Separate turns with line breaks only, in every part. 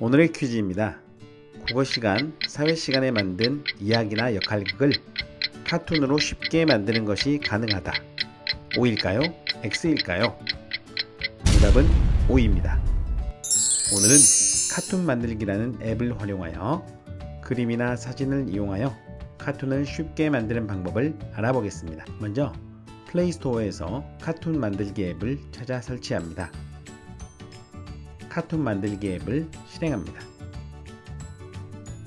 오늘의 퀴즈입니다. 국어 시간, 사회 시간에 만든 이야기나 역할극을 카툰으로 쉽게 만드는 것이 가능하다. O일까요? X일까요? 정답은 O입니다. 오늘은 카툰 만들기라는 앱을 활용하여 그림이나 사진을 이용하여 카툰을 쉽게 만드는 방법을 알아보겠습니다. 먼저 플레이스토어에서 카툰 만들기 앱을 찾아 설치합니다. 카툰 만들기 앱을 실행합니다.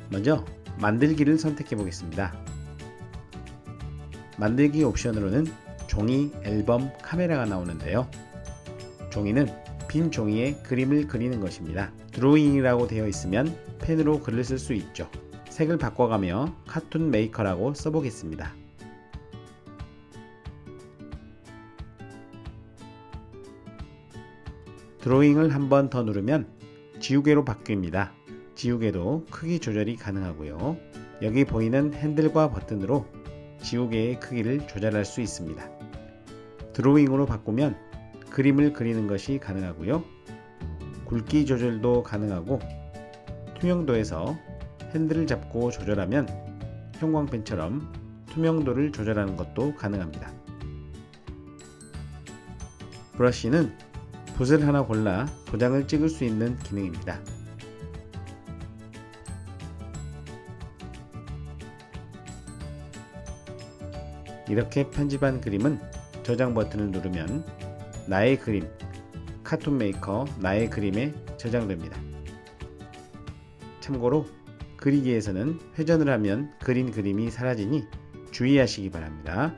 먼저 만들기를 선택해 보겠습니다. 만들기 옵션으로는 종이, 앨범, 카메라가 나오는데요. 종이는 빈 종이에 그림을 그리는 것입니다. 드로잉이라고 되어 있으면 펜으로 글을 쓸 수 있죠. 색을 바꿔가며 카툰 메이커라고 써보겠습니다. 드로잉을 한 번 더 누르면 지우개로 바뀝니다. 지우개도 크기 조절이 가능하고요. 여기 보이는 핸들과 버튼으로 지우개의 크기를 조절할 수 있습니다. 드로잉으로 바꾸면 그림을 그리는 것이 가능하고요. 굵기 조절도 가능하고 투명도에서 핸들을 잡고 조절하면 형광펜처럼 투명도를 조절하는 것도 가능합니다. 브러쉬는 붓을 하나 골라 도장을 찍을 수 있는 기능입니다. 이렇게 편집한 그림은 저장 버튼을 누르면 나의 그림, 카툰 메이커 나의 그림에 저장됩니다. 참고로 그리기에서는 회전을 하면 그린 그림이 사라지니 주의하시기 바랍니다.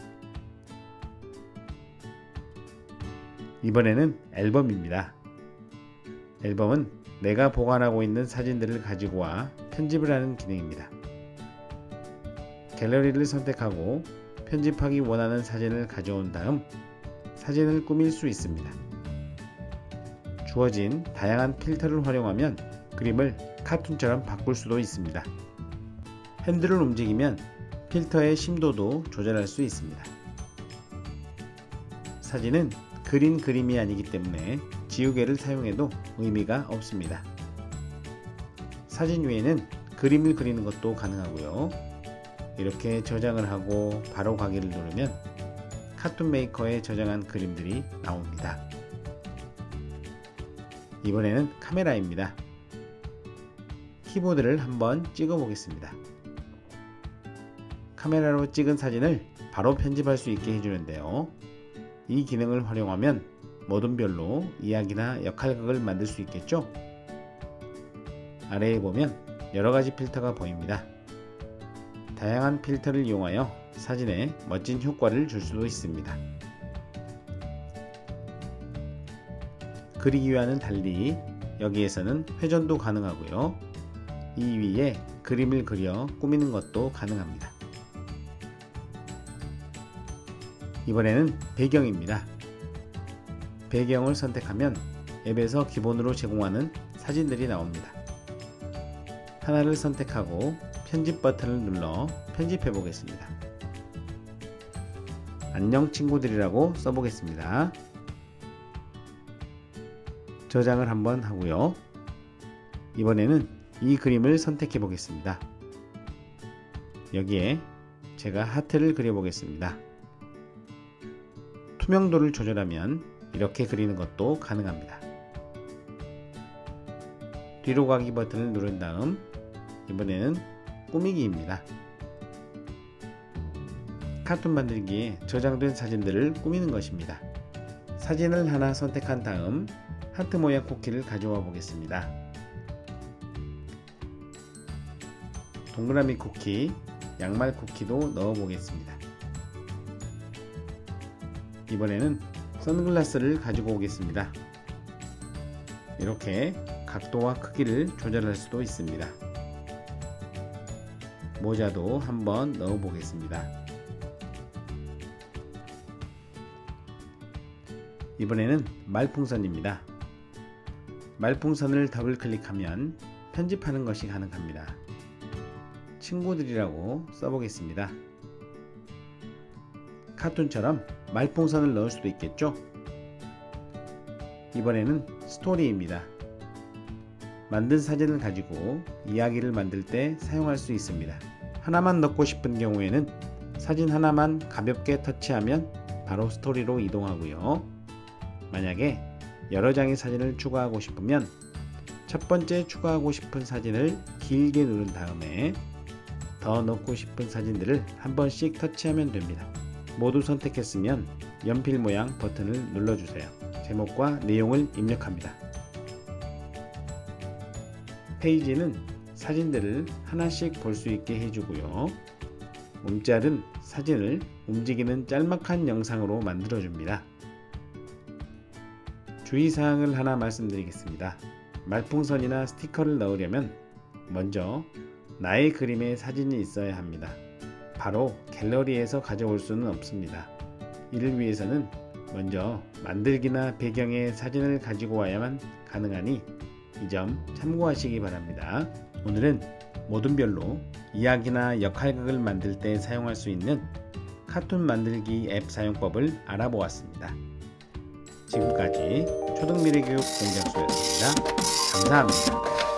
이번에는 앨범입니다. 앨범은 내가 보관하고 있는 사진들을 가지고 와 편집을 하는 기능입니다. 갤러리를 선택하고 편집하기 원하는 사진을 가져온 다음 사진을 꾸밀 수 있습니다. 주어진 다양한 필터를 활용하면 그림을 카툰처럼 바꿀 수도 있습니다. 핸들을 움직이면 필터의 심도도 조절할 수 있습니다. 사진은 그린 그림이 아니기 때문에 지우개를 사용해도 의미가 없습니다. 사진 위에는 그림을 그리는 것도 가능하고요. 이렇게 저장을 하고 바로 가기를 누르면 카툰 메이커에 저장한 그림들이 나옵니다. 이번에는 카메라입니다. 키보드를 한번 찍어 보겠습니다. 카메라로 찍은 사진을 바로 편집할 수 있게 해주는데요. 이 기능을 활용하면 모든별로 이야기나 역할극을 만들 수 있겠죠? 아래에 보면 여러가지 필터가 보입니다. 다양한 필터를 이용하여 사진에 멋진 효과를 줄 수도 있습니다. 그리기와는 달리 여기에서는 회전도 가능하고요. 이 위에 그림을 그려 꾸미는 것도 가능합니다. 이번에는 배경입니다. 배경을 선택하면 앱에서 기본으로 제공하는 사진들이 나옵니다. 하나를 선택하고 편집 버튼을 눌러 편집해 보겠습니다. 안녕 친구들이라고 써보겠습니다. 저장을 한번 하고요. 이번에는 이 그림을 선택해 보겠습니다. 여기에 제가 하트를 그려 보겠습니다. 투명도를 조절하면 이렇게 그리는 것도 가능합니다. 뒤로 가기 버튼을 누른 다음 이번에는 꾸미기입니다. 카툰 만들기에 저장된 사진들을 꾸미는 것입니다. 사진을 하나 선택한 다음 하트 모양 쿠키를 가져와 보겠습니다. 동그라미 쿠키, 양말 쿠키도 넣어 보겠습니다. 이번에는 선글라스를 가지고 오겠습니다. 이렇게 각도와 크기를 조절할 수도 있습니다. 모자도 한번 넣어 보겠습니다. 이번에는 말풍선입니다. 말풍선을 더블 클릭하면 편집하는 것이 가능합니다. 친구들이라고 써보겠습니다. 카툰처럼 말풍선을 넣을 수도 있겠죠? 이번에는 스토리입니다. 만든 사진을 가지고 이야기를 만들 때 사용할 수 있습니다. 하나만 넣고 싶은 경우에는 사진 하나만 가볍게 터치하면 바로 스토리로 이동하고요. 만약에 여러 장의 사진을 추가하고 싶으면 첫 번째 추가하고 싶은 사진을 길게 누른 다음에 더 넣고 싶은 사진들을 한 번씩 터치하면 됩니다. 모두 선택했으면 연필 모양 버튼을 눌러주세요. 제목과 내용을 입력합니다. 페이지는 사진들을 하나씩 볼 수 있게 해주고요. 움짤은 사진을 움직이는 짤막한 영상으로 만들어줍니다. 주의사항을 하나 말씀드리겠습니다. 말풍선이나 스티커를 넣으려면 먼저 나의 그림에 사진이 있어야 합니다. 바로 갤러리에서 가져올 수는 없습니다. 이를 위해서는 먼저 만들기나 배경에 사진을 가지고 와야만 가능하니 이 점 참고하시기 바랍니다. 오늘은 모든 별로 이야기나 역할극을 만들 때 사용할 수 있는 카툰 만들기 앱 사용법을 알아보았습니다. 지금까지 초등미래교육 공작소였습니다. 감사합니다.